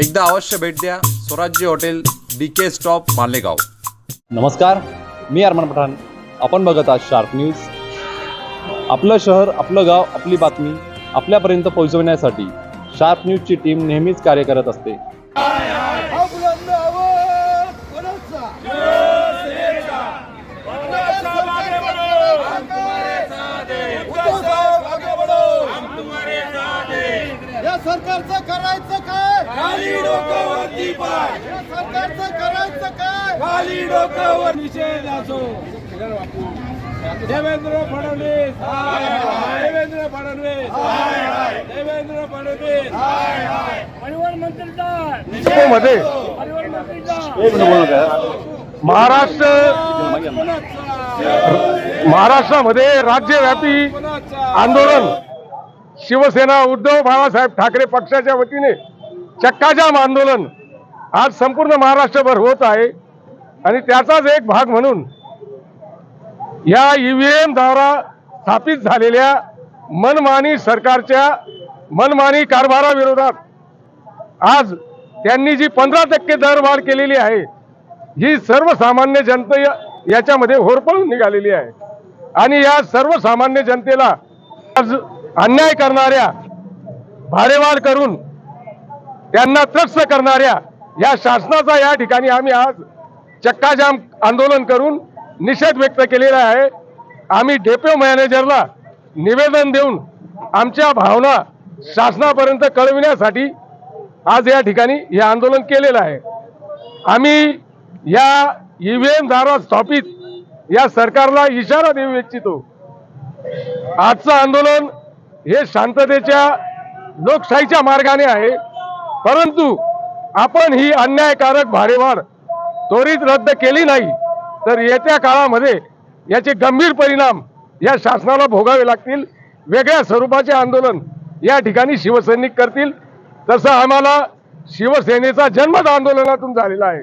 एकदा अवश्य भेट द्या. Swarajya hotel D K stop Malegaon. नमस्कार मी अरमान पठाण. आपण बघत आहात शार्प न्यूज आपलं शहर आपलं गाव आपली बातमी आपल्यापर्यंत पोहोचवण्यासाठी शार्प न्यूजची टीम नेहमीच कार्य करत असते. सरकारचं करायचं काय? खाली पाय. या सरकारचं करायचं काय? खाली डोक्यावर निषेध असो. देवेंद्र फडणवीस. देवेंद्र फडणवीस. देवेंद्र फडणवीस. परिवहनमध्ये. परिवहन मंत्रीचा महाराष्ट्र महाराष्ट्रामध्ये राज्यव्यापी आंदोलन शिवसेना उद्धव बाळासाहेब ठाकरे पक्षाच्या वतीने चक्काजाम आंदोलन आज संपूर्ण महाराष्ट्रभर होत आहे. आणि त्याचाच एक भाग म्हणून या ईव्हीएम द्वारा स्थापित झालेल्या मनमानी सरकारच्या मनमानी कारभाराविरोधात आज त्यांनी जी पंधरा टक्के दरवाढ केलेली आहे ही सर्वसामान्य जनते याच्यामध्ये होरपळून निघालेली आहे. आणि या सर्वसामान्य जनतेला आज अन्याय करणाऱ्या भाडेवाढ करून त्यांना त्रस्त करणाऱ्या या शासनाचा या ठिकाणी आम्ही आज चक्काजाम आंदोलन करून निषेध व्यक्त केलेला आहे. आम्ही डेपो मॅनेजरला निवेदन देऊन आमच्या भावना शासनापर्यंत कळविण्यासाठी आज या ठिकाणी हे आंदोलन केलेलं आहे. आम्ही या ईव्हीएम द्वारा स्थापित या सरकारला इशारा देऊ इच्छितो. आजचं आंदोलन हे शांततेच्या लोकशाहीच्या मार्गाने आहे. परंतु आपण ही अन्यायकारक भाडेवाढ त्वरित रद्द केली नाही तर येत्या काळामध्ये याचे गंभीर परिणाम या शासनाला भोगावे लागतील. वेगळ्या स्वरूपाचे आंदोलन या ठिकाणी शिवसैनिक करतील. तसं आम्हाला शिवसेनेचा जन्मच आंदोलनातून झालेला आहे.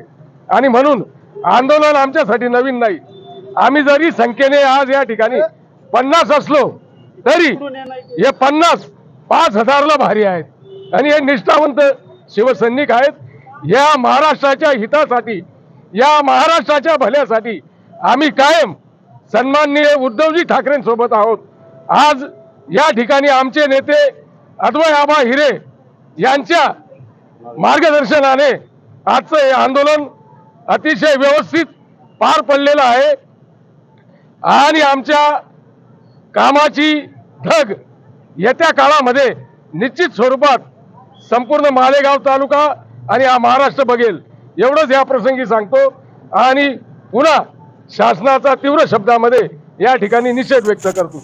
आणि म्हणून आंदोलन आमच्यासाठी नवीन नाही. आम्ही जरी संख्येने आज या ठिकाणी पन्नास असलो तरी हे पन्नास पाच हजारला भारी आहेत. आणि हे निष्ठावंत शिवसैनिक आहेत. या महाराष्ट्राच्या हितासाठी या महाराष्ट्राच्या भल्यासाठी आम्ही कायम सन्माननीय उद्धवजी ठाकरेंसोबत आहोत. आज या ठिकाणी आमचे नेते अद्वय आबा हिरे यांच्या मार्गदर्शनाने आजचं हे आंदोलन अतिशय व्यवस्थित पार पडलेलं आहे. आणि आमच्या कामाची ढग येत्या काळामध्ये निश्चित स्वरूपात संपूर्ण मालेगाव तालुका आणि हा महाराष्ट्र बघेल. एवढंच या प्रसंगी सांगतो. आणि पुन्हा शासनाचा तीव्र शब्दामध्ये या ठिकाणी निषेध व्यक्त करतो.